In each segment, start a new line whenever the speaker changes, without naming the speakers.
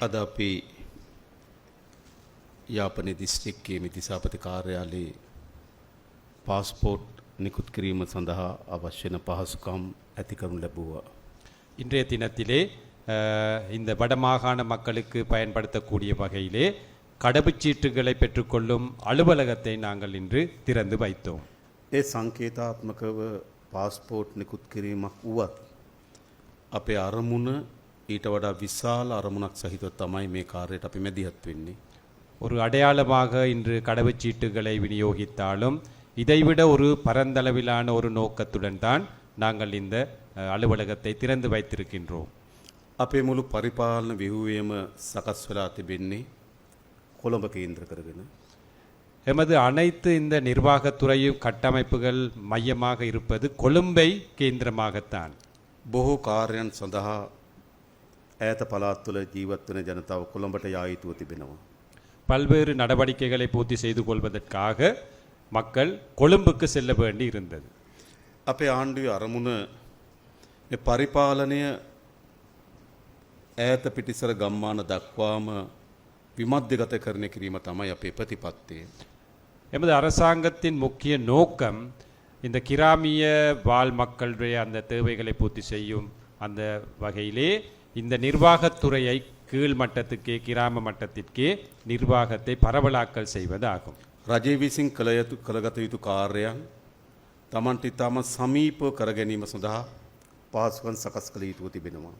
අද අපි යාපනය දිස්ත්‍රික්කයේ මිතිසාපති කාර්යාලයේ පාස්පෝට් නිකුත් කිරීම සඳහා අවශ්‍යන පහසුකම් ඇතිකරනු ලැබුවා.
இன்றைய தினத்திலே அஹ், இந்த வடமாகாண மக்களுக்கு பயன்படுத்தக்கூடிய வகையிலே கடவுச்சீட்டுகளை பெற்றுக்கொள்ளும் அலுவலகத்தை நாங்கள் இன்று திறந்து வைத்தோம்
ඒ සංකේතාත්මකව පාස්පෝට් නිකුත් කිරීමක් වුවත්. අපේ අරමුණ ඊට වඩා විශාල අරමුණක් සහිතව තමයි මේ කාර්යට අපි මැදිහත් වෙන්නේ.
ஒரு அடையாளமாக இன்று கடவுச்சீட்டுகளை விநியோகித்தாலும் இதைவிட ஒரு பரந்தளவிலான ஒரு நோக்கத்துடன் தான் நாங்கள் இந்த அஹ், அலுவலகத்தை திறந்து வைத்திருக்கின்றோம்
අපේ මුළු පරිපාලන විහුවේම සකස් වෙලා තිබෙන්නේ කොළඹ කේන්ද්‍ර කරගෙන.
எமது அனைத்து இந்த நிர்வாகத்துறையும் கட்டமைப்புகள் மையமாக இருப்பது கொழும்பை கேந்திரமாகத்தான்
බොහෝ කාර්යන් සඳහා ඈත පළාත්වල ජීවත්වන ජනතාව කොළඹට යායුතුව තිබෙනවා.
பல்வேறு நடவடிக்கைகளை பூர்த்தி செய்து கொள்வதற்காக மக்கள் கொழும்புக்கு செல்ல வேண்டி இருந்தது
අපේ ආණ්ඩුවේ අරමුණ මේ පරිපාලනය ඈත පිටිසර ගම්මාන දක්වාම විමධ්‍යගත කරණය කිරීම තමයි අපේ ප්‍රතිපත්තේ.
எமது அரசாங்கத்தின் முக்கிய நோக்கம் இந்த கிராமிய வாழ் மக்களுடைய அந்த தேவைகளை பூர்த்தி செய்யும் அந்த வகையிலே இந்த நிர்வாகத்துறையை கீழ் மட்டத்துக்கே கிராம மட்டத்திற்கே நிர்வாகத்தை பரவலாக்கல் செய்வதாகும்
රජය විසින් කළ යුතු කළගත යුතු කාර්යයන් තමන්ට ඉතාම සමීපව කර ගැනීම සඳහා පහසුකන් සකස් කළ යුතුව තිබෙනවා.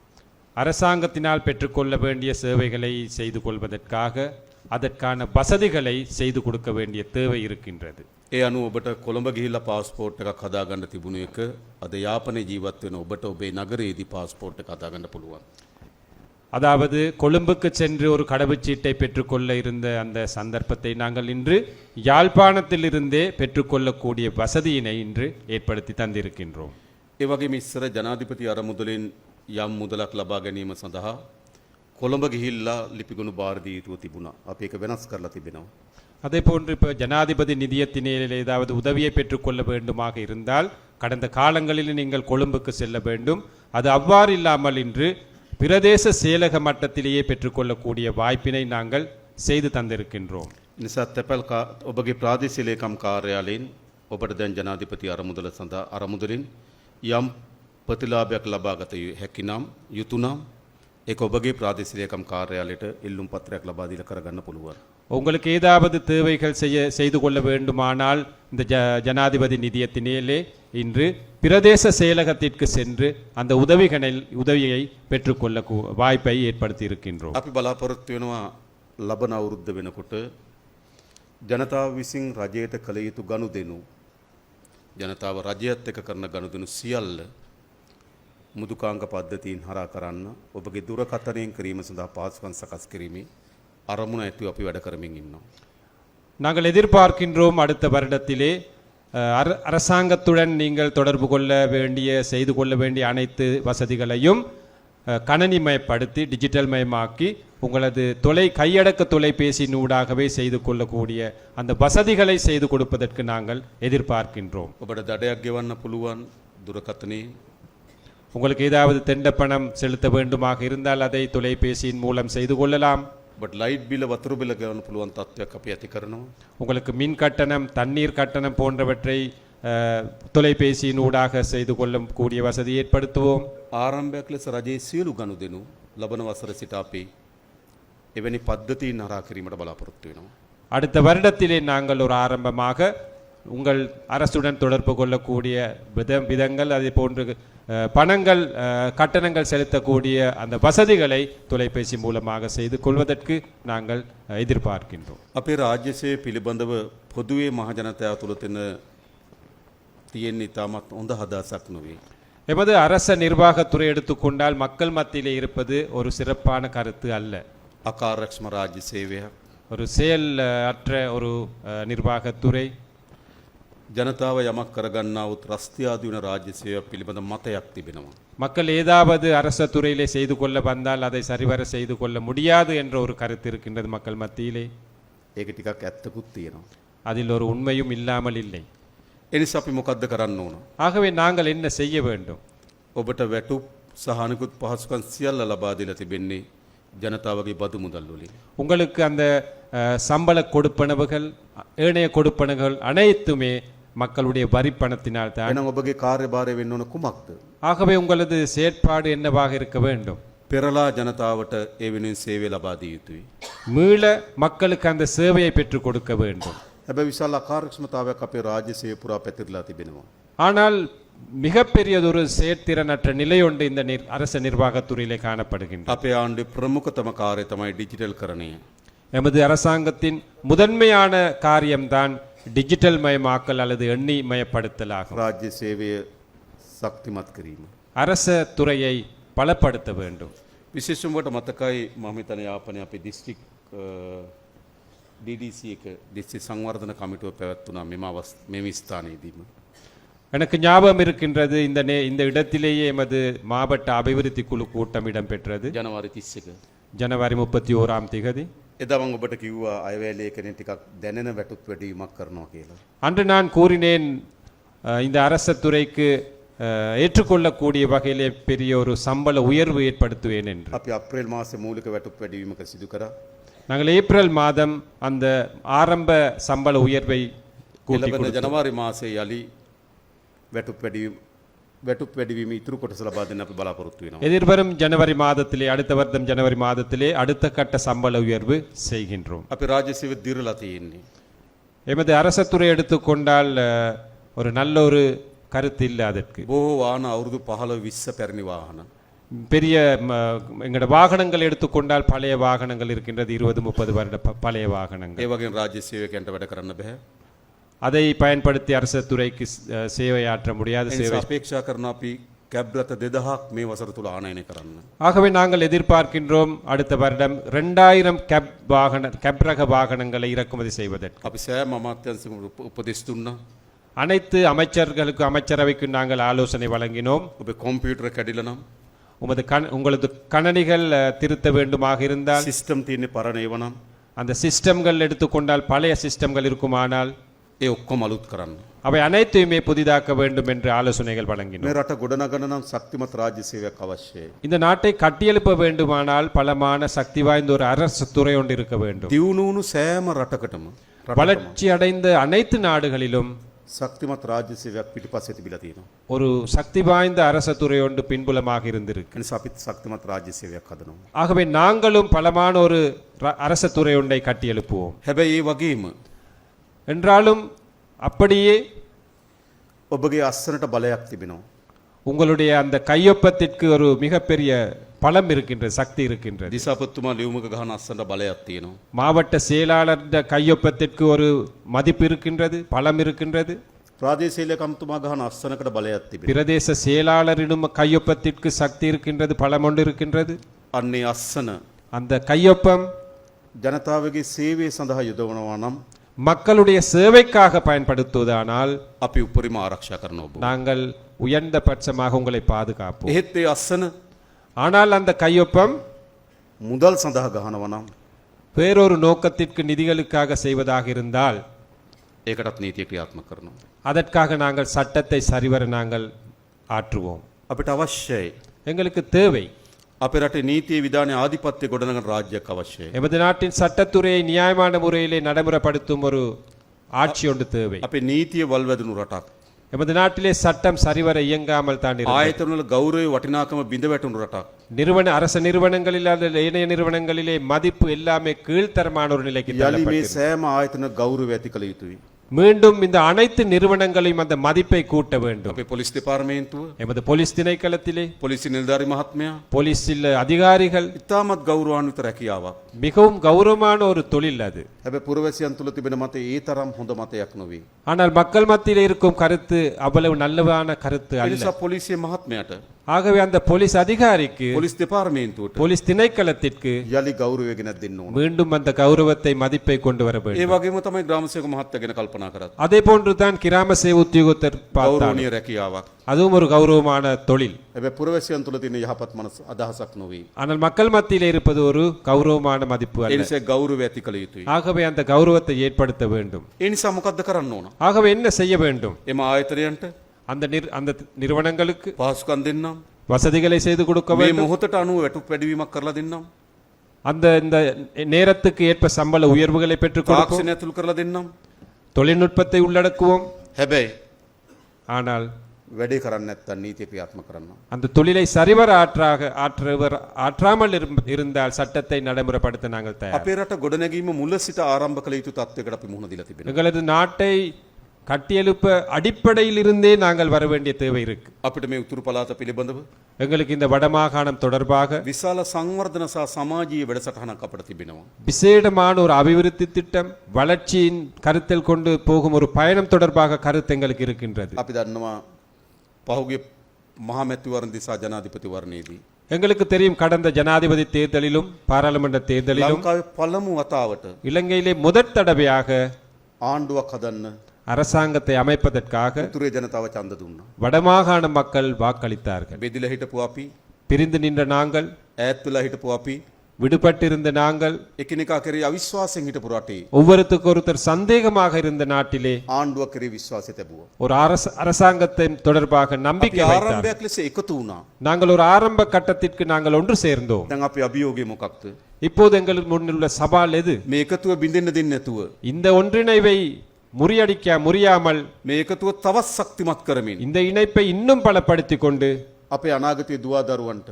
அரசாங்கத்தினால் பெற்றுக்கொள்ள வேண்டிய சேவைகளை செய்து கொள்வதற்காக அதற்கான வசதிகளை செய்து கொடுக்க வேண்டிய தேவை இருக்கின்றது
ඒ අනු ඔබට කොළඹ ගිහිල්ල පාස්පෝට් එකක් හදාගන්න තිබුණ එක අද යාපනය ජීවත්වෙන ඔබට ඔබේ නගරේදී පාස්පෝට් එක හදාගන්න පුළුවන්.
அதாவது கொழும்புக்கு சென்று ஒரு கடவுச்சீட்டை பெற்றுக்கொள்ள இருந்த அந்த சந்தர்ப்பத்தை நாங்கள் இன்று யாழ்ப்பாணத்திலிருந்தே பெற்றுக்கொள்ளக்கூடிய வசதியினை இன்று ஏற்படுத்தி தந்திருக்கின்றோம்
ඒ වගේ මිස්සර ජනාධිපති අරමුදලින් යම් මුදලක් ලබා ගැනීම සඳහා කොළඹ ගිහිල්ලා ලිපිගුණු භාරදී යුතුව තිබුණා. අපි ඒක වෙනස් කරලා තිබෙනවා.
அதே போன்று இப்போ ஜனாதிபதி நிதியத்தினில் ஏதாவது உதவியை பெற்றுக்கொள்ள வேண்டுமாக இருந்தால் கடந்த காலங்களில் நீங்கள் கொழும்புக்கு செல்ல வேண்டும் அது அவ்வாறு இல்லாமல் இன்று பிரதேச செயலக மட்டத்திலேயே பெற்றுக்கொள்ளக்கூடிய வாய்ப்பினை நாங்கள் செய்து தந்திருக்கின்றோம்
නිසා තැපැල් කා- ඔබගේ ප්‍රාදේශීලේකම් කාර්යාලයෙන් ඔබට දැන් ජනාධිපති අරමුදල සඳහා අරමුදලින් යම් ප්‍රතිලාභයක් ලබාගත යු- හැකිනම් යුතුනම් ඒක ඔබගේ ප්‍රාදේශීලේකම් කාර්යාලයට ඉල්ලුම් පත්‍රයක් ලබා දීලා කරගන්න පුළුවන්.
உங்களுக்கு ஏதாவது தேவைகள் செய்ய செய்து கொள்ள வேண்டுமானால் இந்த ஜ ஜனாதிபதி நிதியத்தினிலே இன்று பிரதேச செயலகத்திற்கு சென்று அந்த உதவிகளில் உதவியை பெற்றுக்கொள்ள கூ- வாய்ப்பை ஏற்படுத்தி இருக்கின்றோம்
අපි බලාපොරොත්තු වෙනවා ලබන අවුරුද්ධ වෙනකොට ජනතාව විසින් රජයට කළ යුතු ගණු දෙනු ජනතාව රජයත් එක කරන ගණුදනු සියල්ල මුදුකාංග පද්ධතීන් හරා කරන්න ඔබගේ දුරකථනයෙන් කිරීම සඳහා පාසුකන් සකස් කිරීමේ අරමුණ ඇතිව අපි වැඩ කරමින් ඉන්නවා.
நாங்கள் எதிர்பார்க்கின்றோம் அடுத்த வருடத்திலே அஹ், அர- அரசாங்கத்துடன் நீங்கள் தொடர்பு கொள்ள வேண்டிய செய்து கொள்ள வேண்டிய அனைத்து வசதிகளையும் அஹ், கணனிமயப்படுத்தி டிஜிட்டல் மயமாக்கி உங்களது தொலை கையடக்க தொலைபேசியினூடாகவே செய்து கொள்ளக்கூடிய அந்த வசதிகளை செய்து கொடுப்பதற்கு நாங்கள் எதிர்பார்க்கின்றோம்
ඔබට දඩයක් ගෙවන්න පුළුවන් දුරකථනයේ
உங்களுக்கு ஏதாவது தெண்ட பணம் செலுத்த வேண்டுமாக இருந்தால் அதை தொலைபேசியின் மூலம் செய்து கொள்ளலாம்
ඔබට ලයිට් බිල වතුර බිල ගෙවන්න පුළුවන් තත්ත්වයක් අපි ඇති කරනවා.
உங்களுக்கு மின் கட்டணம் தண்ணீர் கட்டணம் போன்றவற்றை அஹ், தொலைபேசியின் ஊடாக செய்து கொள்ளக்கூடிய வசதி ஏற்படுத்துவோம்
ආරම්භයක් ලෙස රජයේ සියලු ගණු දෙනු ලබන වසර සිට අපි එවැනි පද්ධතිීන් හරා කිරීමට බලාපොරොත්තු වෙනවා.
அடுத்த வருடத்திலே நாங்கள் ஒரு ஆரம்பமாக உங்கள் அரசுடன் தொடர்பு கொள்ளக்கூடிய வித விதங்கள் அதே போன்று அஹ், பணங்கள் அஹ், கட்டணங்கள் செலுத்தக்கூடிய அந்த வசதிகளை தொலைபேசி மூலமாக செய்து கொள்வதற்கு நாங்கள் அஹ், எதிர்பார்க்கின்றோம்
අපේ රාජ්‍යසය පිළිබඳව පොදුවේ මහජනතයා තුළ තින තියෙන්නේ ඉතාමත් හොඳ හදසක් නොවේ.
எமது அரச நிர்வாகத்துறை எடுத்துக்கொண்டால் மக்கள் மத்தியிலே இருப்பது ஒரு சிறப்பான கருத்து அல்ல
අකාරක්ෂම රාජ්‍ය සේවයක්
ஒரு செயல் அஹ், அற்ற ஒரு அஹ், நிர்வாகத்துறை
ජනතාව යමක් කරගන්නාවත් රස්තියාදී වන රාජ්‍ය සේවයක් පිළිබඳ මතයක් තිබෙනවා.
மக்கள் ஏதாவது அரச துறையிலே செய்து கொள்ள வந்தால் அதை சரிவர செய்து கொள்ள முடியாது என்ற ஒரு கருத்து இருக்கின்றது மக்கள் மத்தியிலே
ඒක ටිකක් ඇත්තකුත් තියෙනවා.
அதில் ஒரு உண்மையும் இல்லாமல் இல்லை
එනිසා අපි මොකක්ද කරන්න ඕන.
ஆகவே நாங்கள் என்ன செய்ய வேண்டும்
ඔබට වැටුප් සහනකුත් පහසුකන් සියල්ල ලබාදිල තිබෙන්නේ ජනතාවගේ බදු මුදල් වලින්.
உங்களுக்கு அந்த அஹ், சம்பள கொடுப்பனவுகள் ஏனைய கொடுப்பனவுகள் அனைத்துமே மக்களுடைய வரி பணத்தினால் தான்
එහෙනම් ඔබගේ කාර්යභාරය වෙන්න ඕන කුමක්ද?
ஆகவே உங்களது செயற்பாடு என்னவாக இருக்க வேண்டும்
පෙරලා ජනතාවට ඒ වෙනුවෙන් සේවය ලබා දිය යුතුයි.
மீள மக்களுக்கு அந்த சேவையை பெற்றுக் கொடுக்க வேண்டும்
හැබැයි විශාල අකාර්යක්ෂමතාවයක් අපේ රාජ්‍ය සේවය පුරා පැතිරලා තිබෙනවා.
ஆனால் மிகப்பெரியதொரு செயற்திறனற்ற நிலை ஒன்று இந்த நிர் அரச நிர்வாகத்துறையிலே காணப்படுகின்றது
අපේ ආණ්ඩුවේ ප්‍රමුඛතම කාර්යය තමයි ඩිජිටල් කරණය.
எமது அரசாங்கத்தின் முதன்மையான காரியம்தான் டிஜிட்டல் மயமாக்கல் அல்லது எண்ணி மயப்படுத்தல் ஆகும்
රාජ්‍ය සේවය ශක්තිමත් කිරීම.
அரச துறையை பலப்படுத்த வேண்டும்
විශේෂමට මතකයි මම හිතන යාපනය අපේ දිස්ත්‍රික් DDC එක දිස්ත්‍රික් සංවර්ධන කමිටුව පැවැත්වුණා මෙම අවස් මෙම ස්ථානයේදීම.
எனக்கு ஞாபகம் இருக்கின்றது இந்த நே இந்த இடத்திலேயே எமது மாவட்ட அபிவிருத்தி குழு கூட்டம் இடம்பெற்றது
ජනවාරි 31.
ஜனவரி முப்பத்தி ஓராம் திகதி
එදා මම ඔබට කිව්වා අයවැලේකනේ ටිකක් දැනෙන වැටුප් වැඩිවීමක් කරනවා කියලා.
அன்று நான் கூறினேன் அஹ், இந்த அரச துறைக்கு அஹ், ஏற்றுக்கொள்ளக்கூடிய வகையிலே பெரிய ஒரு சம்பள உயர்வு ஏற்படுத்துவேன் என்று
අපි අප්‍රේල් මාසේ මූලික වැටුප් වැඩිවීමක සිදු කරා.
நாங்கள் ஏப்ரல் மாதம் அந்த ஆரம்ப சம்பள உயர்வை கூட்டி
එළබෙන ජනවාරි මාසේ යලි වැටුප් වැඩිවීම වැටුප් වැඩිවීම ඉතුරු කොටස ලබා දෙන්න අපි බලාපොරොත්තු වෙනවා.
எதிர்வரும் ஜனவரி மாதத்திலே அடுத்த வருடம் ஜனவரி மாதத்திலே அடுத்த கட்ட சம்பள உயர்வு செய்கின்றோம்
අපි රාජ්‍ය සේවය දිරලා තියෙන්නේ.
எமது அரசத்துறை எடுத்துக்கொண்டால் அஹ், ஒரு நல்ல ஒரு கருத்து இல்லை அதற்கு
බොහෝ වාහන අවුරුදු 15 20 පැරණි වාහන.
பெரிய ம, எங்களோட வாகனங்கள் எடுத்துக்கொண்டால் பழைய வாகனங்கள் இருக்கின்றது இருபது முப்பது வருட ப- பழைய வாகனங்கள்
ඒ වගේ රාජ්‍ය සේවකයන්ට වැඩ කරන්න බෑ.
அதை பயன்படுத்தி அரச துறைக்கு சேவையாற்ற முடியாத சேவை.
அபேட்சா கர்ணாபி கேப்ரத் தெதஹாக் மே வசரத்துல ஆணையனை கரன்
ஆகவே நாங்கள் எதிர்பார்க்கின்றோம் அடுத்த வருடம் ரெண்டாயிரம் கேப் வாகன கேப் ரக வாகனங்களை இறக்குமதி செய்வதற்கு.
அப்போ சேம் அமாத்தியம் உபதேசித்துன்னா
அனைத்து அமைச்சர்களுக்கும் அமைச்சரவைக்கும் நாங்கள் ஆலோசனை வழங்கினோம்.
இப்போ கம்ப்யூட்டர் கடிலனம்
உமது கண் உங்களது கணனிகள் திருத்த வேண்டுமாக இருந்தால்
சிஸ்டம் தீர்ந்து பரணைவனம்
அந்த சிஸ்டம்கள் எடுத்துக்கொண்டால் பழைய சிஸ்டம்கள் இருக்குமானால்
ඒ ඔක්කොම අලුත් කරන්න.
அவை அனைத்தையுமே புதிதாக்க வேண்டும் என்று ஆலோசனைகள் வழங்கினோம்
මේ රට ගොඩනගන නම් ශක්තිමත් රාජ්‍ය සේවයක් අවශ්‍යයි.
இந்த நாட்டை கட்டியெழுப்ப வேண்டுமானால் பலமான சக்தி வாய்ந்த ஒரு அரசு துறை ஒன்று இருக்க வேண்டும்
දියුණු වුණු සෑම රටකටම රටකම
வளர்ச்சி அடைந்த அனைத்து நாடுகளிலும்
ශක්තිමත් රාජ්‍ය සේවයක් පිටිපස්සේ තිබිලා තියෙනවා.
ஒரு சக்தி வாய்ந்த அரச துறை ஒன்று பின்புலமாக இருந்திருக்கு
ඒ නිසා අපිත් ශක්තිමත් රාජ්‍ය සේවයක් හදනවා.
ஆகவே நாங்களும் பலமான ஒரு ர- அரச துறை ஒன்றை கட்டியெழுப்புவோம்
හැබැයි ඒ වගේම
என்றாலும் அப்படியே
ඔබගේ අස්සනට බලයක් තිබෙනවා.
உங்களுடைய அந்த கையொப்பத்திற்கு ஒரு மிகப்பெரிய பலம் இருக்கின்றது சக்தி இருக்கின்றது
දිසාපත්තුමා ලියුමක ගහන අස්සනට බලයක් තියෙනවා.
மாவட்ட செயலாளர் கையொப்பத்திற்கு ஒரு மதிப்பு இருக்கின்றது பலம் இருக்கின்றது
ප්‍රාදේශීය කම්තුමා ගහන අස්සනකට බලයක් තිබෙනවා.
பிரதேச செயலாளரிடம் கையொப்பத்திற்கு சக்தி இருக்கின்றது பலம் ஒன்று இருக்கின்றது
අන්නේ අස්සන
அந்த கையொப்பம்
ජනතාවගේ සේවය සඳහා යොදවනවා නම්
மக்களுடைய சேவைக்காக பயன்படுத்துவதானால்
අපි උපරිම ආරක්ෂා කරන ඔබ.
நாங்கள் உயர்ந்த பட்சமாக உங்களை பாதுகாப்போம்
එහෙත් ඒ අස්සන
ஆனால் அந்த கையொப்பம்
මුදල් සඳහා ගහනව නම්
வேறொரு நோக்கத்திற்கு நிதிகளுக்காக செய்வதாக இருந்தால்
ඒකටත් නීතිය ක්‍රියාත්මක කරනවා.
அதற்காக நாங்கள் சட்டத்தை சரிவர நாங்கள் ஆற்றுவோம்
අපිට අවශ්‍යයි.
எங்களுக்கு தேவை
අපේ රටේ නීතිය විධානය ආධිපත්‍ය ගොඩනගන රාජ්‍යයක් අවශ්‍යයි.
எமது நாட்டின் சட்டத்துறையை நியாயமான முறையிலே நடைமுறைப்படுத்தும் ஒரு ஆட்சி ஒன்று தேவை
අපේ නීතිය වල්වැදනු රටක්.
எமது நாட்டிலே சட்டம் சரிவர இயங்காமல் தான் இருக்கிறது.
ආයතනවල ගෞරවය වටිනාකම බිඳ වැටුණු රටක්.
நிறுவன அரச நிறுவனங்களில் அல்லது ஏனைய நிறுவனங்களிலே மதிப்பு எல்லாமே கீழ்த்தரமான ஒரு நிலைக்கு
යළි මේ
தள்ளப்பட்டிருக்கிறது.
සෑම ආයතන ගෞරව ඇති කළ යුතුයි.
மீண்டும் இந்த அனைத்து நிறுவனங்களையும் அந்த மதிப்பை கூட்ட வேண்டும்
අපේ පොලිස් දෙපාර්තමේන්තුව
எமது போலீஸ் திணைக்களத்திலே
පොලිසි නිලධාරි මහත්මයා
போலீஸில் அதிகாரிகள்
ඉතාමත් ගෞරවාන්විත රැකියාවක්.
மிகவும் கௌரவமான ஒரு தொழில் அது
හැබැ පුරවැසියන් තුළ තිබෙන මත ඒ තරම් හොඳ මතයක් නොවේ.
ஆனால் மக்கள் மத்தியில் இருக்கும் கருத்து அவ்வளவு நல்லவான கருத்து அல்ல
එනිසා පොලිසිය මහත්මයට
ஆகவே அந்த போலீஸ் அதிகாரிக்கு
පොලිස් දෙපාර්මේන්තුවට
போலீஸ் திணைக்களத்திற்கு
යළි ගෞරවය ගෙනත් දෙන්න ඕන.
மீண்டும் அந்த கௌரவத்தை மதிப்பை கொண்டு வர
ඒ
வேண்டும்
වගේම තමයි ග්‍රාමසයක මහත්ත ගැන කල්පනා කරත්.
அதே போன்றுதான் கிராம சேவை உத்தியோகத்தர் பார்த்தார்
ගෞරවනය රැකියාවක්.
அதுவும் ஒரு கௌரவமான தொழில்
හැබැ පුරවැසියන් තුළ තින යහපත් මනස අදහසක් නොවේ.
ஆனால் மக்கள் மத்தியில் இருப்பது ஒரு கௌரவமான மதிப்பு அல்ல
එනිසේ ගෞරව ඇති කළ යුතුයි.
ஆகவே அந்த கௌரவத்தை ஏற்படுத்த வேண்டும்
එනිසා මොකක්ද කරන්න ඕන.
ஆகவே என்ன செய்ய வேண்டும்
එම ආයතරයන්ට
அந்த நிர் அந்த நிறுவனங்களுக்கு
පහසුකන් දෙන්නම්.
வசதிகளை செய்து கொடுக்க
මේ
வேண்டும்
මොහොතට අනුව වැටු පැඩවීමක් කරලා දෙන්නම්.
அந்த இந்த நேரத்துக்கு ஏற்ப சம்பள உயர்வுகளை பெற்றுக் கொடுப்போம்
තාක්ෂණය ඇතුළු කරලා දෙන්නම්.
தொழில்நுட்பத்தை உள்ளடக்குவோம்
හැබැයි
ஆனால்
වැඩේ කරන්න නැත්තම් නීතිය ක්‍රියාත්මක කරන්න.
அந்த தொழிலை சரிவர ஆற்றாக ஆற்றுவர் ஆற்றாமல் இரும்- இருந்தால் சட்டத்தை நடைமுறைப்படுத்த நாங்கள் தயார்
අපේ රට ගොඩනැගීම මුල සිට ආරම්භ කළ යුතු තත්ත්වයකට අපි මුහුණ දීලා තිබෙනවා.
எங்களது நாட்டை கட்டியெழுப்ப அடிப்படையில் இருந்தே நாங்கள் வர வேண்டிய தேவை இருக்கு
අපිට මේ උතුරු පළාත පිළිබඳව
எங்களுக்கு இந்த வடமாகாணம் தொடர்பாக
විශාල සංවර්ධන සහ සමාජීය වැඩසටහනක් අපිට තිබෙනවා.
விசேடமான ஒரு அபிவிருத்தி திட்டம் வளர்ச்சியின் கருத்தில் கொண்டு போகும் ஒரு பயணம் தொடர்பாக கருத்து எங்களுக்கு இருக்கின்றது
අපි දන්නවා පහුගිය මහමැතිවරණ දිසා ජනාධිපතිවරණයේදී.
எங்களுக்கு தெரியும் கடந்த ஜனாதிபதி தேர்தலிலும் பாராளுமன்ற தேர்தலிலும்
ලංකාවේ පළමු වතාවට
இலங்கையிலே முதற் தடவையாக
ආණ්ඩුවක් හදන්න
அரசாங்கத்தை அமைப்பதற்காக
උතුරේ ජනතාව ඡන්ද දුන්නා.
வடமாகாண மக்கள் வாக்களித்தார்கள்
බෙදිලා හිටපු අපි
பிரிந்து நின்ற நாங்கள்
ඈත් වෙලා හිටපු අපි
விடுபட்டிருந்த நாங்கள்
එකිනෙකා කෙරේ අවිශ්වාසයෙන් හිටපු රටේ
ஒவ்வொருத்தருக்கு ஒருத்தர் சந்தேகமாக இருந்த நாட்டிலே
ආණ්ඩුව කෙරේ විශ්වාසය තැබුවා.
ஒரு அரச அரசாங்கத்தின் தொடர்பாக
අපි
நம்பிக்கை வைத்தார்
ආරම්භයක් ලෙස එකතු වුණා.
நாங்கள் ஒரு ஆரம்ப கட்டத்திற்கு நாங்கள் ஒன்று சேர்ந்தோம்
දැන් අපි අභියෝගය මොකක්ද?
இப்போது எங்களுக்கு முன்னில் உள்ள சவால் எது
මේ එකතුව බිඳෙන්න දෙන්නේ නැතුව
இந்த ஒன்றிணைவை முறியடிக்க முடியாமல்
මේ එකතුව තවත් ශක්තිමත් කරමින්
இந்த இணைப்பை இன்னும் பலப்படுத்திக் கொண்டு
අපේ අනාගතයේ දුවා දරුවන්ට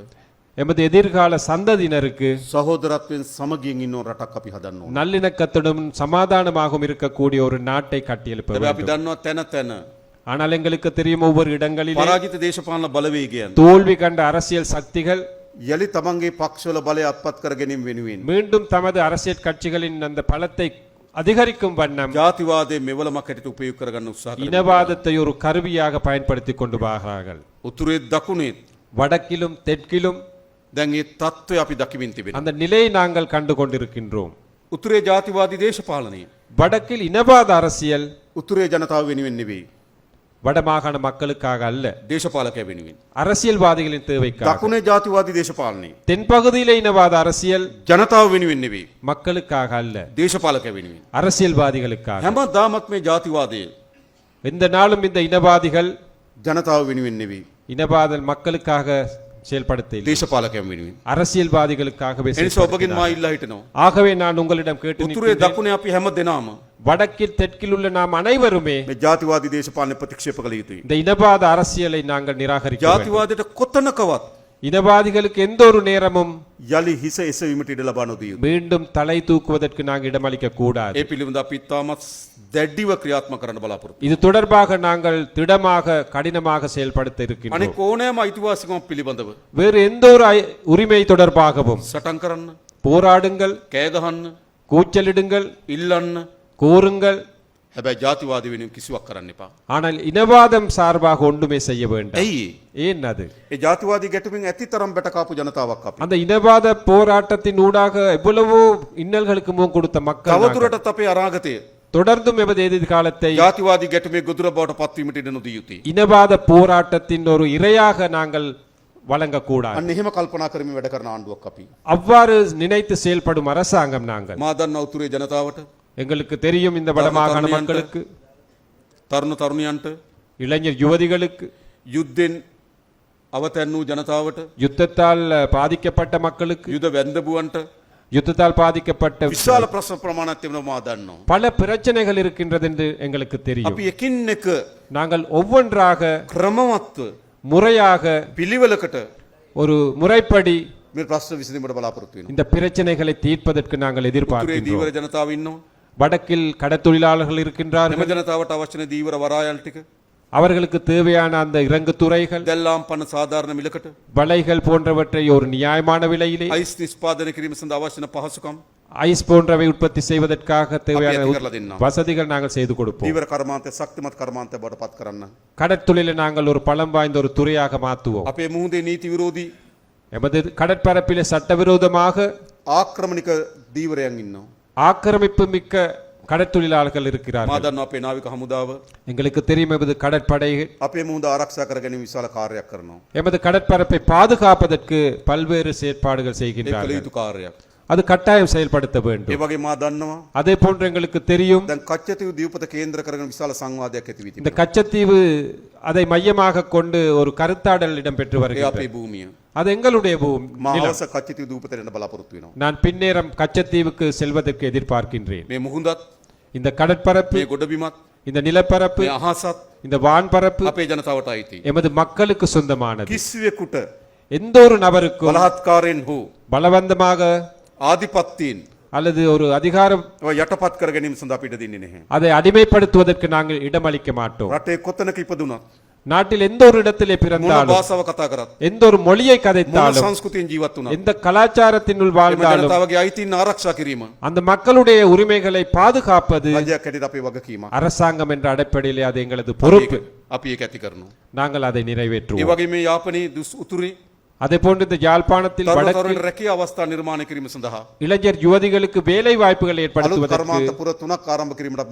எமது எதிர்கால சந்ததியினருக்கு
සහෝදරත්වයෙන් සමගියෙන් ඉන්න රටක් අපි හදන්න ඕන.
நல்லிணக்கத்துடன் சமாதானமாகவும் இருக்கக்கூடிய ஒரு நாட்டை கட்டியெழுப்ப
හැබැයි අපි
வேண்டும்.
දන්නවා තැන තැන
ஆனால் எங்களுக்கு தெரியும் ஒவ்வொரு இடங்களிலே
පරාජිත දේශපාලන බලවේගයන්
தோல்வி கண்ட அரசியல் சக்திகள்
යළි තමන්ගේ පක්ෂවල බලය අත්පත් කර ගැනීම වෙනුවෙන්
மீண்டும் தமது அரசியல் கட்சிகளின் அந்த பலத்தை அதிகரிக்கும் வண்ணம்
ஜாதிவாதை මෙවලමකට උපයෝග කරගන්න උත්සාහ කරනවා.
இனவாதத்தை ஒரு கருவியாக பயன்படுத்தி கொண்டு பாகிறார்கள்
උතුරේ දකුණේ
வடக்கிலும் தெற்கிலும்
தங்கி தத்து தত্ত্বය தக்குவின் දකිමින්
அந்த நிலையை நாங்கள் கண்டு கொண்டிருக்கின்றோம்.
உத்துரே ஜாதிவாதி தேச දේශපාලනය
வடக்கில் இனவாத அரசியல்
උතුරේ ජනතාව වෙනුවෙන්
வடமாகாண மக்களுக்காக அல்ல
දේශපාලකය වෙනුවෙන්.
அரசியல்வாதிகளின் தேவைக்காக
දකුණේ ජාතිවාදී දේශපාලනය
தென்பகுதியிலே இனவாத அரசியல்
ජනතාව වෙනුවෙන් නෙවෙයි.
மக்களுக்காக அல்ல
දේශපාලකය වෙනුවෙන්.
அரசியல்வாதிகளுக்காக
හැම දාමත් මේ ජාතිවාදය
எந்த நாளும் இந்த இனவாதிகள்
ජනතාව වෙනුවෙන් නෙවෙයි.
இனவாத மக்களுக்காக செயல்படுத்த இல்லை.
දේශපාලකයන් වෙනුවෙන්.
அரசியல்வாதிகளுக்காகவே
එනිසා ඔබගෙන්
செயல்படுகிறார்கள்.
මා ඉල්ලා හිටනවා.
ஆகவே நான் உங்களிடம் கேட்டு
උතුරේ
நிற்கின்றேன்.
දකුණේ අපි හැම දෙනාම
வடக்கில் தெற்கில் உள்ள நாம் அனைவருமே
මේ ජාතිවාදී දේශපාලන ප්‍රතික්ෂේප කළ යුතුයි.
இந்த இனவாத அரசியலை நாங்கள் நிராகரிக்க வேண்டும்.
ජාතිවාදයට කොතනකවත්
இனவாதிகளுக்கு எந்த ஒரு நேரமும்
යළි හිස එසවීමට ඉඩ ලබා නොදිය යුතුයි.
மீண்டும் தலை தூக்குவதற்கு நாங்கள் இடமளிக்க கூடாது
ඒ පිළිබඳ අපි ඉතාමත් දැඩ්ඩිව ක්‍රියාත්මක කරන්න බලාපොරොත්තු.
இது தொடர்பாக நாங்கள் திடமாக கடினமாக செயல்படுத்த இருக்கின்றோம்
අනික ඕනෑම අයිතිවාසිකමක් පිළිබඳව
வேறு எந்த ஒரு ஐ- உரிமை தொடர்பாகவும்
සටන් කරන්න,
போராடுங்கள்
කෑගහන්න,
கூச்சலிடுங்கள்
ඉල්ලන්න
கூறுங்கள்
හැබැයි ජාතිවාදී වෙනුවෙන් කිසිවක් කරන්න එපා.
ஆனால் இனவாதம் சார்பாக ஒன்றுமே செய்ய வேண்டாம்
ඇයි ඒ?
ஏன் அது
ඒ ජාතිවාදී ගැටුමින් ඇති තරම් බැටකාපු ජනතාවක් අපි.
அந்த இனவாத போராட்டத்தின் ஊடாக எவ்வளவோ இன்னல்களுக்கு முகம் கொடுத்த மக்கள் நாங்கள்.
තවදුරටත් අපේ අනාගතය
தொடர்ந்தும் எமது எதிர்காலத்தை
ජාතිවාදී ගැටුමේ ගොදුර බවට පත්වීමට ඉඩ නොදිය යුතුයි.
இனவாத போராட்டத்தின் ஒரு இரையாக நாங்கள் வழங்கக்கூடாது
අන්න එහෙම කල්පනා කරමින් වැඩ කරන ආණ්ඩුවක් අපි.
அவ்வாறு நினைத்து செயல்படும் அரசாங்கம் நாங்கள்
මා දන්නා උතුරේ ජනතාවට
எங்களுக்கு தெரியும் இந்த வடமாகாண
தருண
மக்களுக்கு
තරුණ තරුණියන්ට
இளைஞர் யுவதிகளுக்கு
යුද්ධෙන් අවතැන් වූ ජනතාවට
யுத்தத்தால் பாதிக்கப்பட்ட மக்களுக்கு
යුද වැන්දබුවන්ට
யுத்தத்தால் பாதிக்கப்பட்ட
විශාල ප්‍රශ්න ප්‍රමාණයක් තිබෙනවා මා දන්නවා.
பல பிரச்சனைகள் இருக்கின்றது என்று எங்களுக்கு தெரியும்
අපි එකින් එක
நாங்கள் ஒவ்வொன்றாக
ක්‍රමවත්ව
முறையாக
පිළිවෙලකට
ஒரு முறைப்படி
මේ ප්‍රශ්න විසඳීමට බලාපොරොත්තු වෙනවා.
இந்த பிரச்சனைகளை தீர்ப்பதற்கு நாங்கள்
උතුරේ
எதிர்பார்க்கின்றோம்
දීවර ජනතාව ඉන්නවා.
வடக்கில் கடத்தொழிலாளர்கள்
இருக்கின்றார் ஜனதாවට அவசர தீவிர வராயால்
அவர்களுக்கு தேவையான அந்த இறங்கு துறைகள்
இதெல்லாம் பண சாதாரண விலக்கட்டு
வலைகள் போன்றவற்றை ஒரு நியாயமான விலையிலே
ஐஸ் நிஷ்பாதன கிரீம் சந்த அவசர பகசுகம்.
ஐஸ் போன்றவை உற்பத்தி செய்வதற்காக தேவையான வசதிகள் நாங்கள் செய்து கொடுப்போம்.
தீவிர கர்மாந்த சக்திமத் கர்மாந்த பட்
கடற்தொழிலை நாங்கள் ஒரு பலம் வாய்ந்த ஒரு துறையாக மாற்றுவோம்.
அப்பே மூந்தே நீதி விரோதி.
எமது கடற்பரப்பிலே சட்டவிரோதமாக
ஆக்கிரமணிக்க தீவிர அங்கின்னோம்
ஆக்கிரமிப்பு மிக்க கடற்தொழிலாளர்கள்
මා
இருக்கிறார்கள்
දන්නවා අපේ නාවික හමුදාව
எங்களுக்கு தெரியும் எமது கடற்படை
අපේ මුහුද ආරක්ෂා කර ගැනීම විශාල කාර්යයක් කරනවා.
எமது கடற்பரப்பை பாதுகாப்பதற்கு பல்வேறு செயற்பாடுகள்
ඒ කළ
செய்கின்றார்கள்
යුතු කාර්යයක්.
அது கட்டாயம் செயல்படுத்த
ඒ
வேண்டும்
වගේ මා දන්නවා
அதே போன்று எங்களுக்கு தெரியும்
දැන් කච්චතිව දීපත කේන්ද්‍ර කරගෙන විශාල සංවාදයක් ඇති වී
இந்த
තිබෙනවා.
கச்சத்தீவு அதை மையமாக கொண்டு ஒரு கருத்தாடல் இடம்பெற்று
ඒ
வருகிறது
අපේ භූමිය.
அது எங்களுடைய பூமி
මා
நிலம்.
හවස කච්චතිව දූපතට එන්න බලාපොරොත්තු වෙනවා.
நான் பின்னேரம் கச்சத்தீவுக்கு செல்வதற்கு எதிர்பார்க்கின்றேன்
මේ මුහුදත්
இந்த கடற்பரப்பு
මේ ගොඩබිමත්
இந்த நிலப்பரப்பு
මේ අහසත්
இந்த வான்பரப்பு
අපේ ජනතාවට අයිති.
எமது மக்களுக்கு சொந்தமானது
කිසිවෙකුට
எந்த ஒரு நபருக்கும்
බලහත්කාරයෙන් හෝ
பலவந்தமாக
ආධිපත්තයෙන්
அல்லது ஒரு அதிகாரம்
ඔය යටපත් කර ගැනීම සඳහා අපිට දෙන්නේ නැහැ.
அதை அடிமைப்படுத்துவதற்கு நாங்கள் இடமளிக்க மாட்டோம்
රටේ කොතනක ඉපදුනත්
நாட்டில் எந்த ஒரு இடத்திலே
මොන
பிறந்தாலும்
භාෂාව කතා කරත්
எந்த ஒரு மொழியை
මොන
கதைத்தாலும்
සංස්කෘතියෙන් ජීවත් වුණත්
எந்த கலாச்சாரத்தினுள்
එම
வாழ்ந்தாலும்
ජනතාවගේ අයිතීන් ආරක්ෂා කිරීම
அந்த மக்களுடைய உரிமைகளை பாதுகாப்பது
රජයක් හැටියට අපේ වගකීමක්.
அரசாங்கம் என்ற அடிப்படையிலே அது எங்களது பொறுப்பு
අපි ඒක ඇති කරනවා.
நாங்கள் அதை
ඒ
நிறைவேற்றுவோம் அதே போன்று இந்த யாழ்ப்பாணத்தில் இளைஞர் யுவதிகளுக்கு வேலை வாய்ப்புகள் ஏற்படுத்துவதற்கு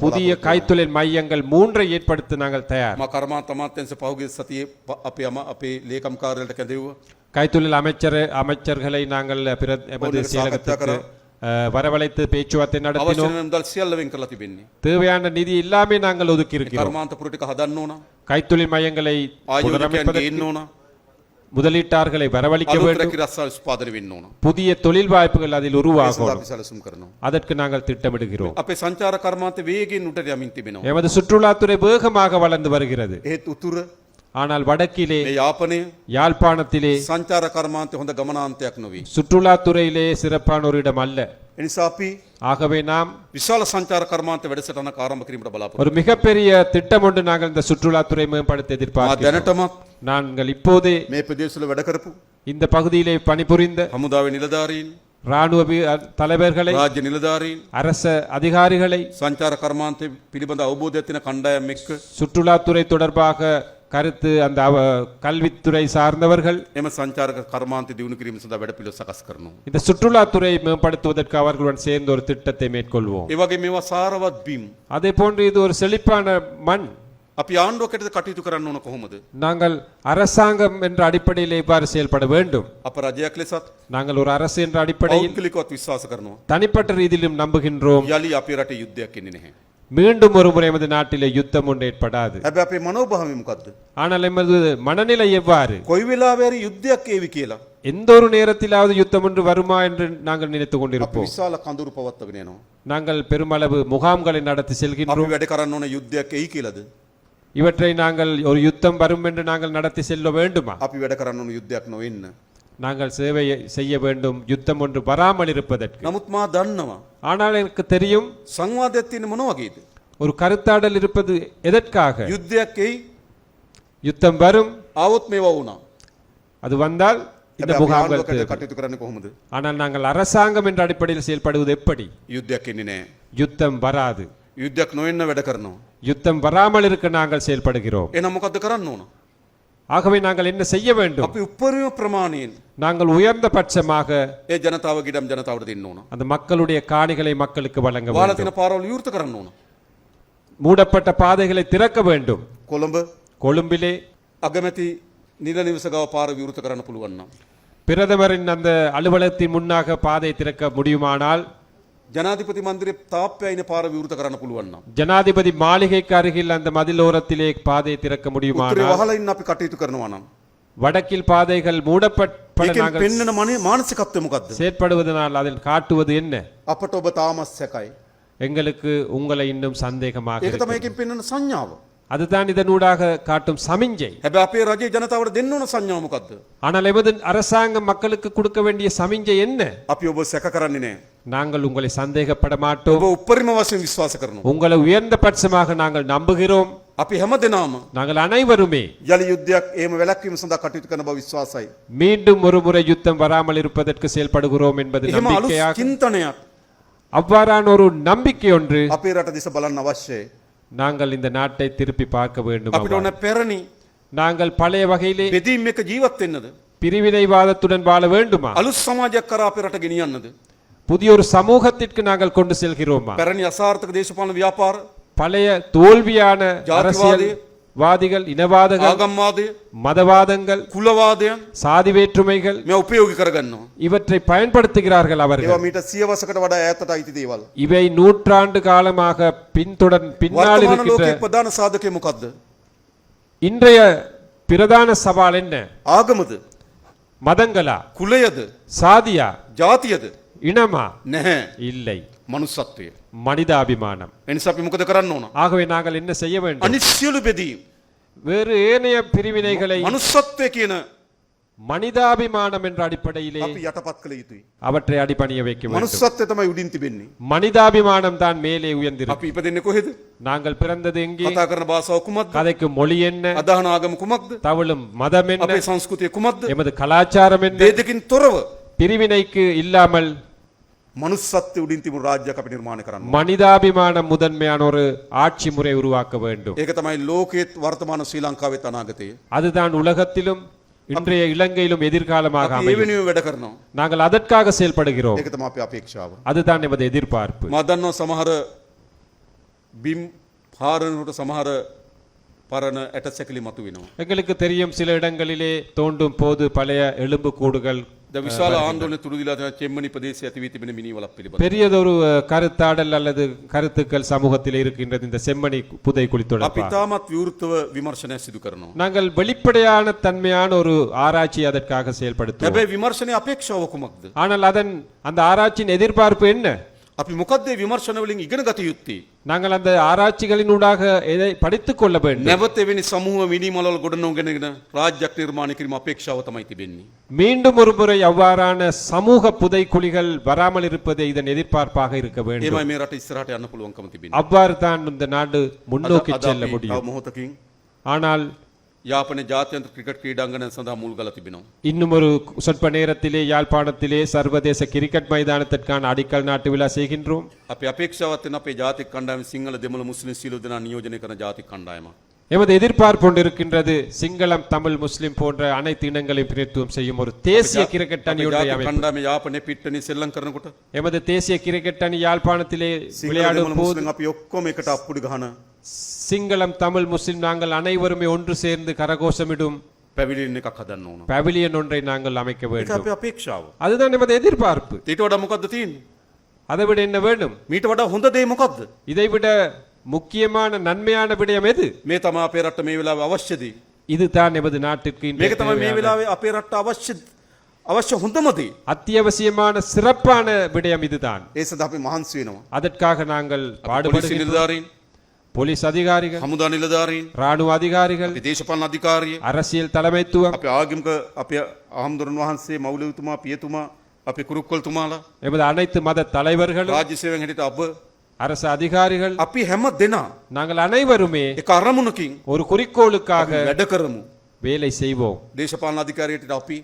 புதிய கைத்தொழில் மையங்கள் மூன்றை ஏற்படுத்த நாங்கள் தயார். கைத்தொழில் அமைச்சர் அமைச்சர்களை நாங்கள் பிற செயலகத்துக்கு வரவழைத்து பேச்சுவார்த்தை நடத்தினோம். தேவையான நிதி இல்லாமல் நாங்கள் ஒதுக்கி இருக்கிறோம். கைத்தொழில் மையங்களை
ආයෝජකයන්
புனரமைப்பதற்கு
ගේන්න ඕන.
முதலீட்டாளர்களை வரவழைக்க
අලුත්
வேண்டும்
රැකී රස්සාව ස්පාදනය වෙන්න ඕන.
புதிய தொழில் வாய்ப்புகள் அதில்
ඒ සඳහා
உருவாகும்
අපි සැලසුම් කරනවා.
அதற்கு நாங்கள் திட்டமிடுகிறோம்
අපේ සංචාර කර්මාන්ත වේගෙන් උඩට යමින් තිබෙනවා.
எமது சுற்றுலாத்துறை வேகமாக வளர்ந்து வருகிறது
ඒත් උතුර
ஆனால் வடக்கிலே
මේ යාපනය
யாழ்ப்பாணத்திலே
සංචාර කර්මාන්තය හොඳ ගමනාන්තයක් නොවේ.
சுற்றுலாத்துறையிலே சிறப்பான ஒரு இடம் அல்ல
එනිසා අපි
ஆகவே நாம்
විශාල සංචාර කර්මාන්ත වැඩසටහනක් ආරම්භ කිරීමට බලාපොරොත්තු
ஒரு மிகப்பெரிய திட்டம் ஒன்று நாங்கள் இந்த சுற்றுலாத்துறை மேம்படுத்த
මා
எதிர்பார்க்கிறோம்
දැනටමත්
நாங்கள் இப்போதே
මේ ප්‍රදේශවල වැඩ කරපු
இந்த பகுதியிலே பணிபுரிந்த
හමුදාවේ නිලධාරීන්
ராணுவ வி- அ- தலைவர்களை
රාජ්‍ය නිලධාරීන්
அரச அதிகாரிகளை
සංචාර කර්මාන්තය පිළිබඳ අවබෝධයක් තියෙන කණ්ඩායම් එක්ක
சுற்றுலாத்துறை தொடர்பாக கருத்து அந்த அவ- கல்வித்துறை சார்ந்தவர்கள்
එම සංචාරක කර්මාන්තය දියුණු කිරීම සඳහා වැඩපිළිවෙළ සකස් කරනවා.
இந்த சுற்றுலாத்துறையை மேம்படுத்துவதற்கு அவர்களுடன் சேர்ந்து ஒரு திட்டத்தை மேற்கொள்வோம்
ඒ වගේ මේවා සාරවත් බිම්.
அதே போன்று இது ஒரு செழிப்பான மண்
අපි ආණ්ඩුවකට කටයුතු කරන්න ඕන කොහොමද?
நாங்கள் அரசாங்கம் என்ற அடிப்படையில் இவ்வாறு செயல்பட வேண்டும்
අප රජයක් ලෙසත්
நாங்கள் ஒரு அரசு என்ற அடிப்படையில்
පෞද්ගලිකවත් විශ්වාස කරනවා.
தனிப்பட்ட ரீதியிலும் நம்புகின்றோம்
යළි අපේ රටේ යුද්ධයක් එන්නේ නැහැ.
மீண்டும் ஒரு முறை எமது நாட்டிலே யுத்தம் ஒன்று ஏற்படாது
හැබැයි අපේ මනෝභාවය මොකද්ද?
ஆனால் எமது மனநிலை எவ்வாறு
කොයි වෙලාවෙ හරි යුද්ධයක් ඒවි කියලා.
எந்த ஒரு நேரத்திலாவது யுத்தம் ஒன்று வருமா என்று நாங்கள் நினைத்துக்
අපි
கொண்டிருப்போம்
විශාල කඳුරු පවත්වගෙන යනවා.
நாங்கள் பெருமளவு முகாம்களை நடத்தி
අපි
செல்கின்றோம்
වැඩ කරන්න ඕන යුද්ධයක් එයි කියලාද?
இவற்றை நாங்கள் ஒரு யுத்தம் வரும் என்று நாங்கள் நடத்தி செல்ல வேண்டுமா
අපි වැඩ කරන්න ඕන යුද්ධයක් නොවෙන්න.
நாங்கள் சேவை செய்ய வேண்டும் யுத்தம் ஒன்று வராமல் இருப்பதற்கு
නමුත් මා දන්නවා
ஆனால் எனக்கு தெரியும்
සංවාදයක් තියෙන මොන වගේද?
ஒரு கருத்தாடல் இருப்பது எதற்காக
යුද්ධයක් එයි
யுத்தம் வரும்
ආවොත් මේවා වුණා.
அது வந்தால் இந்த
හැබැයි අපි
முகாம்கள்
ආණ්ඩුවකට
தேவை.
කටයුතු කරන්නේ කොහොමද?
ஆனால் நாங்கள் அரசாங்கம் என்ற அடிப்படையில் செயல்படுவது எப்படி
යුද්ධයක් එන්නේ නැහැ.
யுத்தம் வராது
යුද්ධයක් නොවෙන්න වැඩ කරනවා.
யுத்தம் வராமல் இருக்க நாங்கள் செயல்படுகிறோம்
එහෙනම් මොකද්ද කරන්න ඕන?
ஆகவே நாங்கள் என்ன செய்ய வேண்டும்
අපි උපරිම ප්‍රමාණයෙන්
நாங்கள் உயர்ந்த பட்சமாக
ඒ ජනතාවගේ ඉඩම් ජනතාවට දෙන්න ඕන.
அந்த மக்களுடைய காணிகளை மக்களுக்கு வழங்க
වාලා
வேண்டும்
තියෙන පාරවල් විවෘත කරන්න ඕන.
மூடப்பட்ட பாதைகளை திறக்க வேண்டும்
කොළඹ
கொழும்பிலே
අගමැති නිල නිවස ගාව පාර විවෘත කරන්න පුළුවන් නම්.
பிரதமரின் அந்த அலுவலகத்தின் முன்னாக பாதை திறக்க முடியுமானால்
ජනාධිපති මන්දිරේ තාප්පයයින පාර විවෘත කරන්න පුළුවන් නම්.
ஜனாதிபதி மாளிகைக்கு அருகில் அந்த மதிலோரத்திலே பாதை திறக்க
උත්තරේ
முடியுமானால்
වහලා ඉන්න අපි කටයුතු කරනවා නම්.
வடக்கில் பாதைகள் மூடப்பட
ඒකෙන්
நாங்கள்
පෙන්වන මනේ මානසිකත්වය මොකද්ද?
செயற்படுவதனால் அதில் காட்டுவது என்ன
අපට ඔබ තාමත් සැකයි.
எங்களுக்கு உங்களை இன்னும் சந்தேகமாக
ඒක
இருக்கிறது.
තමයි ඒකෙන් පෙන්වන සංඥාව.
அதுதான் இதனூடாக காட்டும் சமிஞ்சை
හැබැයි අපේ රජයේ ජනතාවට දෙන්න ඕන සංඥාව මොකද්ද?
ஆனால் எமது அரசாங்கம் மக்களுக்கு கொடுக்க வேண்டிய சமிஞ்சை என்ன
අපි ඔබ සැක කරන්නේ නැහැ.
நாங்கள் உங்களை சந்தேகப்பட மாட்டோம்
ඔබ උපරිම වශයෙන් විශ්වාස කරනවා.
உங்களை உயர்ந்த பட்சமாக நாங்கள் நம்புகிறோம்
අපි හැම දෙනාම
நாங்கள் அனைவருமே
යළි යුද්ධයක් එහෙම වැළැක්වීම සඳහා කටයුතු කරන බව විශ්වාසයි.
மீண்டும் ஒரு முறை யுத்தம் வராமல் இருப்பதற்கு செயல்படுகிறோம் என்பது
එහෙම අලුත්
நம்பிக்கையாக
චින්තනයක්
அவ்வாறான ஒரு நம்பிக்கை ஒன்று
අපේ රට දිස බලන්න අවශ්‍යයි.
நாங்கள் இந்த நாட்டை திருப்பி பார்க்க வேண்டும்
අපිට ඕන පැරණි
நாங்கள் பழைய வகையிலே
බෙදීම් එක ජීවත් වෙන්නද?
பிரிவினைவாதத்துடன் வாழ வேண்டுமா
අලුත් සමාජයක් කරා අපේ රට ගෙනියන්නද?
புதிய ஒரு சமூகத்திற்கு நாங்கள் கொண்டு செல்கிறோமா
පැරණි අසාර්ථක දේශපාලන ව්‍යාපාර
பழைய தோல்வியான அரசியல்
ජාතිවාදය
வாதிகள் இனவாதங்கள்
ආගම්වාදය
மதவாதங்கள்
කුලවාදයන්
சாதி வேற்றுமைகள்
මේ උපයෝගි කරගන්නවා.
இவற்றை பயன்படுத்துகிறார்கள்
ඒවා
அவர்கள்
මීට සියවසකට වඩා ඈතට අයිති දේවල්.
இவை நூற்றாண்டு காலமாக பின்தொடர் பின்னால்
වර්තමාන
இருக்கின்ற
ලෝකයේ ප්‍රධාන සාධකය මොකක්ද?
இன்றைய பிரதான சவால் என்ன
ආගමද?
மதங்களா
කුලයද?
சாதியா
ජාතියද?
இனமா
නැහැ.
இல்லை
මනුස්සත්වය.
மனிதாபிமானம்
එනිසා අපි මොකද කරන්න ඕන?
ஆகவே நாங்கள் என்ன செய்ய வேண்டும்
අනිත් සියලු බෙදීම්
வேறு ஏனைய பிரிவினைகளை
මනුස්සත්වය කියන
மனிதாபிமானம் என்ற அடிப்படையிலே
අපි යටපත් කළ යුතුයි.
அவற்றை அடிபணிய வைக்க வேண்டும்
මනුස්සත්වය තමයි උඩින් තිබෙන්නේ.
மனிதாபிமானம் தான் மேலே உயர்ந்திருக்கும்
අපි ඉපදෙන්නේ කොහෙද?
நாங்கள் பிறந்தது எங்கே
කතා කරන භාෂාව කුමක්ද?
கதைக்கு மொழி என்ன
අදහන ආගම කුමක්ද?
தவழும் மதம் என்ன
අපේ සංස්කෘතිය කුමක්ද?
எமது கலாச்சாரம் என்ன
මේ දෙකින් තොරව
பிரிவினைக்கு இல்லாமல்
மனுஷத்து உடிந்திமுர் ராஜ்ய கபி நிர்மாணம்
மனிதாபிமானம் முதன்மையான ஒரு ஆட்சி முறை உருவாக்க வேண்டும்.
ஏகதமாய் லோகேத் வர்த்தமான ஸ்ரீலங்காவை தனாகத்தே
அதுதான் உலகத்திலும் இன்றைய இலங்கையிலும் எதிர்காலமாக நாங்கள் அதற்காக செயல்படுகிறோம். அதுதான் எமது எதிர்பார்ப்பு.
மதன்னோ சமஹர பிம் ஹாரனுட சமஹர பரன எட்டச்சக்கிலி மத்துவினோம்
எங்களுக்கு தெரியும் சில இடங்களிலே தோண்டும் போது பழைய எலும்பு கூடுகள்
ද විශාල ආන්දෝලන තුරුදිලා තියෙන චෙම්මනි ප්‍රදේශයේ ඇති වී තිබෙන මිනිවලක් පිළිබඳ.
பெரியதொரு அஹ், கருத்தாடல் அல்லது கருத்துக்கள் சமூகத்தில் இருக்கின்றது இந்த செம்மணி புதைக்குழி
අපි
தொடர்பாக
තාමත් විවෘතව විමර්ශනය සිදු කරනවා.
நாங்கள் வெளிப்படையான தன்மையான ஒரு ஆராய்ச்சி அதற்காக செயல்படுத்துவோம்
හැබැයි විමර්ශනය අපේක්ෂාව කුමක්ද?
ஆனால் அதன் அந்த ஆராய்ச்சியின் எதிர்பார்ப்பு என்ன
අපි මොකක්ද මේ විමර්ශන වලින් ඉගෙන
நாங்கள் அந்த ஆராய்ச்சிகளினூடாக இதை படித்துக் கொள்ள வேண்டும்
නැවත එවැනි සමූහ මිනිමලවල ගොඩනැගෙන රාජ්‍යයක් නිර්මාණය කිරීම අපේක්ෂාව තමයි තිබෙන්නේ.
மீண்டும் ஒருமுறை அவ்வாறான சமூக புதை குழிகள் வராமல் இருப்பதே இதன் எதிர்பார்ப்பாக இருக்க வேண்டும்
ඒමයි මේ
அவ்வாறு தான் இந்த நாடு முன்னோக்கி செல்ல முடியும். ஆனால்
யாழ்ப்பாண ஜாத்தியந்த கிரிக்கெட் கிரீடாங்கன சந்தா மூழ்கல
திபினோம் இன்னுமொரு சொற்ப நேரத்திலே யாழ்ப்பாணத்திலே சர்வதேச கிரிக்கெட் மைதானத்திற்கான அடிக்கல் நாட்டு விழா செய்கின்றோம்.
அப்படி அபேட்சாவத்தின் அப்படி ஜாதி கண்டாயம் சிங்கள தமிழ் முஸ்லிம் சீலுதினா நியோஜனைக்கான ஜாதி கண்டாயமா.
எமது எதிர்பார்ப்பு ஒன்று இருக்கின்றது சிங்களம் தமிழ் முஸ்லிம் போன்ற அனைத்து இனங்களையும் பிரதித்துவம் செய்யும் ஒரு தேசிய கிரிக்கெட் அணியுடைய எமது தேசிய கிரிக்கெட் அணி யாழ்ப்பாணத்திலே விளையாடும் போது
මුස්ලිම් අපි ඔක්කොම එකට අප්පුඩි ගහන
சிங்களம் தமிழ் முஸ்லிம் நாங்கள் அனைவருமே ஒன்று சேர்ந்து கரகோஷமிடும்
පැවිලින් එකක් හදන්න ඕන.
பவிலியன் ஒன்றை நாங்கள் அமைக்க
ඒක
வேண்டும்
අපේ අපේක්ෂාව.
அதுதான் எமது எதிர்பார்ப்பு
ඊට වඩා මොකද්ද තියෙන්නේ?
அதை விட என்ன வேண்டும்
මීට වඩා හොඳ දේ මොකද්ද?
இதை விட முக்கியமான நன்மையான விடயம் எது
මේ තමයි අපේ රට මේ වෙලාවේ අවශ්‍යදී.
இதுதான் எமது நாட்டிற்கு இன்றைய
මේක තමයි මේ
தேவையான
වෙලාවේ අපේ රට අවශ්‍ය අවශ්‍ය හොඳම දේ.
அத்தியாவசியமான சிறப்பான விடயம் இதுதான்
ඒ සඳහා අපි මහන්සි වෙනවා.
அதற்காக நாங்கள்
පොලිසි
பாடுபடுகின்றோம்
නිලධාරීන්,
போலீஸ் அதிகாரிகள்
හමුදා නිලධාරීන්,
ராணுவ அதிகாரிகள்
අපි දේශපාලන අධිකාරිය,
அரசியல் தலைமைத்துவம்
අපේ ආගමික අපේ ආහම්දුරන් වහන්සේ මෞලවිතුමා, පියතුමා, අපේ කුරුක්කල්තුමාලා,
எமது அனைத்து மத தலைவர்களும்
රාජ්‍ය සේවයෙන් හිටිත අප
அரசு அதிகாரிகள்
අපි හැම දෙනා
நாங்கள் அனைவருமே
එක අරමුණකින්
ஒரு குறிக்கோளுக்காக
වැඩ කරමු.
வேலை செய்வோம்
දේශපාලන අධිකාරියට අපි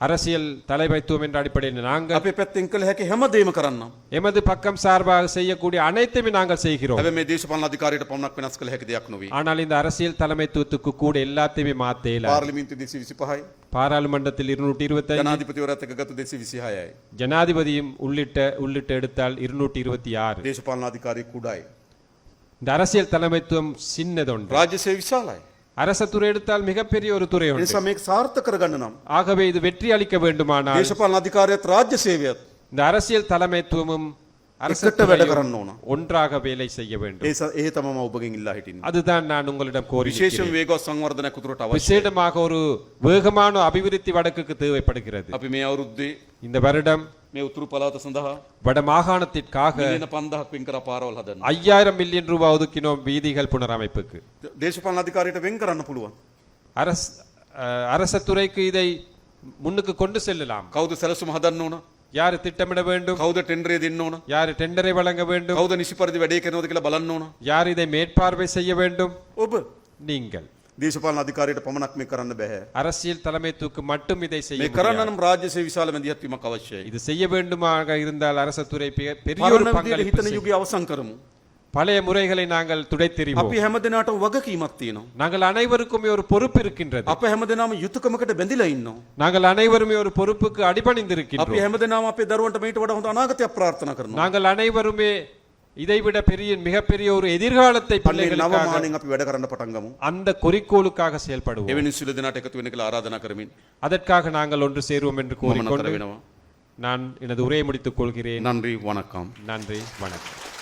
அரசியல் தலைமைத்துவம் என்ற அடிப்படையில் நாங்கள்
අපේ පැත්තෙන් කළ හැකි හැම දේම කරන්නම්.
எமது பக்கம் சார்பாக செய்யக்கூடிய அனைத்துமே நாங்கள் செய்கிறோம்
හැබැයි මේ දේශපාලන අධිකාරියට පමණක් වෙනස් කළ හැකි දෙයක් නොවේ.
ஆனால் இந்த அரசியல் தலைமைத்துவத்துக்கு கூட எல்லாத்தையுமே மாத்த இயலாது
පාර්ලිමේන්තු 225යි,
பாராளுமன்றத்தில் இருநூற்றி இருபத்தி
ජනාධිපතිවරයාත් එක්ක ගත්ත 226යි.
ஜனாதிபதியும் உள்ளிட்ட உள்ளிட்ட எடுத்தால் இருநூற்றி இருபத்தி ஆறு
දේශපාලන අධිකාරිය කුඩායි.
இந்த அரசியல் தலைமைத்துவம் சின்னதொன்று
රාජ්‍ය සේවය විශාලයි.
அரச துறை எடுத்தால் மிகப்பெரிய ஒரு துறை
ඒ
ஒன்று
නිසා මේක සාර්ථක කරගන්න නම්
ஆகவே இது வெற்றி அளிக்க வேண்டுமானால்
දේශපාලන අධිකාරියත් රාජ්‍ය සේවයත්
இந்த அரசியல் தலைமைத்துவமும் அரச
එකට වැඩ
துறையும்
කරන්න ඕන.
ஒன்றாக வேலை செய்ய வேண்டும்
ඒ ස- ඒ තමයි මම ඔබගෙන් ඉල්ලා හිටින්නේ.
அதுதான் நான் உங்களிடம் கோரி
විශේෂයෙන් වේගවත් සංවර්ධනයක් උතුරට අවශ්‍යයි.
விசேடமாக ஒரு வேகமான அபிவிருத்தி வடக்குக்கு தேவைப்படுகிறது
අපි මේ අවුරුද්දේ
இந்த வருடம்
මේ උතුරු පළාත සඳහා
வட மாகாணத்திற்காக
මිලියන 5000ක් වෙන් කර පාරවල් හදන්න.
ஐயாயிரம் மில்லியன் ரூபாய் ஒதுக்கினோம் வீதிகள் புனரமைப்புக்கு
දේශපාලන අධිකාරියට වෙන් කරන්න පුළුවන්.
அரச அஹ், அரச துறைக்கு இதை முன்னுக்கு கொண்டு செல்லலாம்
කවුද සැලසුම හදන්න ඕන?
யாரு திட்டமிட வேண்டும்
කවුද ටෙන්ඩරේ දෙන්න ඕන?
யாரு டெண்டரை வழங்க வேண்டும்
කවුද නිසි පරිදි වැඩේ කරනවද කියලා බලන්න ඕන?
யார் இதை மேற்பார்வை செய்ய வேண்டும்
ඔබ
நீங்கள்
දේශපාලන අධිකාරියට පමණක් මේ කරන්න බෑ.
அரசியல் தலைமைத்துவக்கு மட்டும் இதை செய்ய
මේ කරන්න
முடியாது.
නම් රාජ්‍ය සේවය විශාල මැදිහත් වීමක් අවශ්‍යයි.
இது செய்ய வேண்டுமாக இருந்தால் அரச துறை பெ- பெரிய ஒரு
පරණ විදියට
பங்களிப்பு
හිතන
செய்யும்.
යුගය අවසන් කරමු.
பழைய முறைகளை நாங்கள் துடைத்தெறிவோம்
අපි හැම දිනාටම වගකීමක් තියෙනවා.
நாங்கள் அனைவருக்குமே ஒரு பொறுப்பு இருக்கின்றது
අප හැම දෙනාම යුතුයකමකට බැඳිලා ඉන්නවා.
நாங்கள் அனைவருமே ஒரு பொறுப்புக்கு
අපි
அடிபணிந்திருக்கின்றோம்
හැම දෙනාම අපේ දරුවන්ට මේට වඩා හොඳ අනාගතයක් ප්‍රාර්ථනා කරනවා.
நாங்கள் அனைவருமே இதைவிட பெரிய மிகப்பெரிய ஒரு எதிர்காலத்தை
අන්නේ
பிள்ளைகளுக்காக
නවමානෙන් අපි වැඩ කරන්න පටන් ගමු.
அந்த குறிக்கோளுக்காக செயல்படுவோம்
එවැනි සියලු දෙනාට එකතු වෙන කියලා ආරාධනා කරමින්
அதற்காக நாங்கள் ஒன்று சேருவோம் என்று
මම නතර
கூறிக்கொண்டு
වෙනවා.
நான் எனது உரையை முடித்துக் கொள்கிறேன்
නන්රි වනකම්.
நன்றி வணக்கம்